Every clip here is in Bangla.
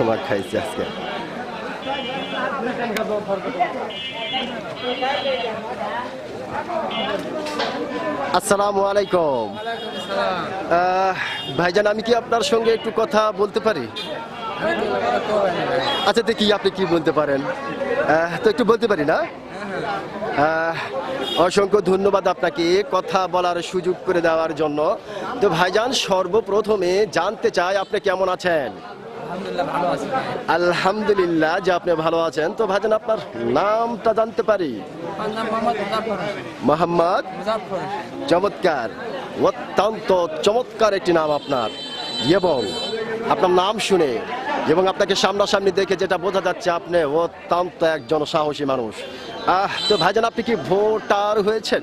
ছোলা খাইছি আজকে। আসসালামু আলাইকুম। ভাইজান, আমি কি আপনার সঙ্গে একটু কথা বলতে পারি? আচ্ছা দেখি আপনি কি বলতে পারেন। তো একটু বলতে পারি না? অসংখ্য ধন্যবাদ আপনাকে কথা বলার সুযোগ করে দেওয়ার জন্য। তো ভাইজান, সর্বপ্রথমে জানতে চাই আপনি কেমন আছেন? আলহামদুলিল্লাহ যে আপনি ভালো আছেন। তো ভাইজান আপনার নামটা জানতে পারি? মোহাম্মদ চমৎকার অত্যন্ত চমৎকার একটি নাম আপনার। এবং আপনার নাম শুনে এবং আপনাকে সামনাসামনি দেখে যেটা বোঝা যাচ্ছে আপনি অত্যন্ত একজন সাহসী মানুষ। আহ তো ভাইজান আপনি কি ভোটার হয়েছেন?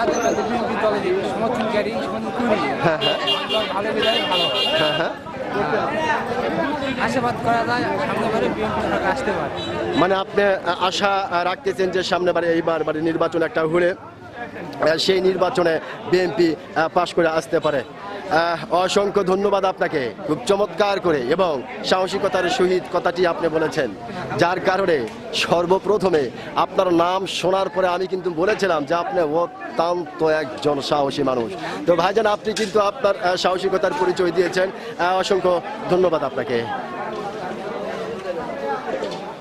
জাতীয়তাবাদী বিএনপি দলের সমর্থনকারী সমর্থন হ্যাঁ হ্যাঁ। ভালো বিদায় ভালো। হ্যাঁ হ্যাঁ। আশাবাদ করা যায় সামনে বিএনপি সরকার আসতে পারে। মানে আপনি আশা রাখতেছেন যে সামনে বারে এইবার বারে নির্বাচন একটা হলে সেই নির্বাচনে বিএনপি পাশ করে আসতে পারে। অসংখ্য ধন্যবাদ আপনাকে। খুব চমৎকার করে এবং সাহসিকতার সহিত কথাটি আপনি বলেছেন। যার কারণে সর্বপ্রথমে আপনার নাম শোনার পরে আমি কিন্তু বলেছিলাম যে আপনি অত্যন্ত একজন সাহসী মানুষ। তো ভাইজান, আপনি কিন্তু আপনার সাহসিকতার পরিচয় দিয়েছেন। অসংখ্য ধন্যবাদ আপনাকে।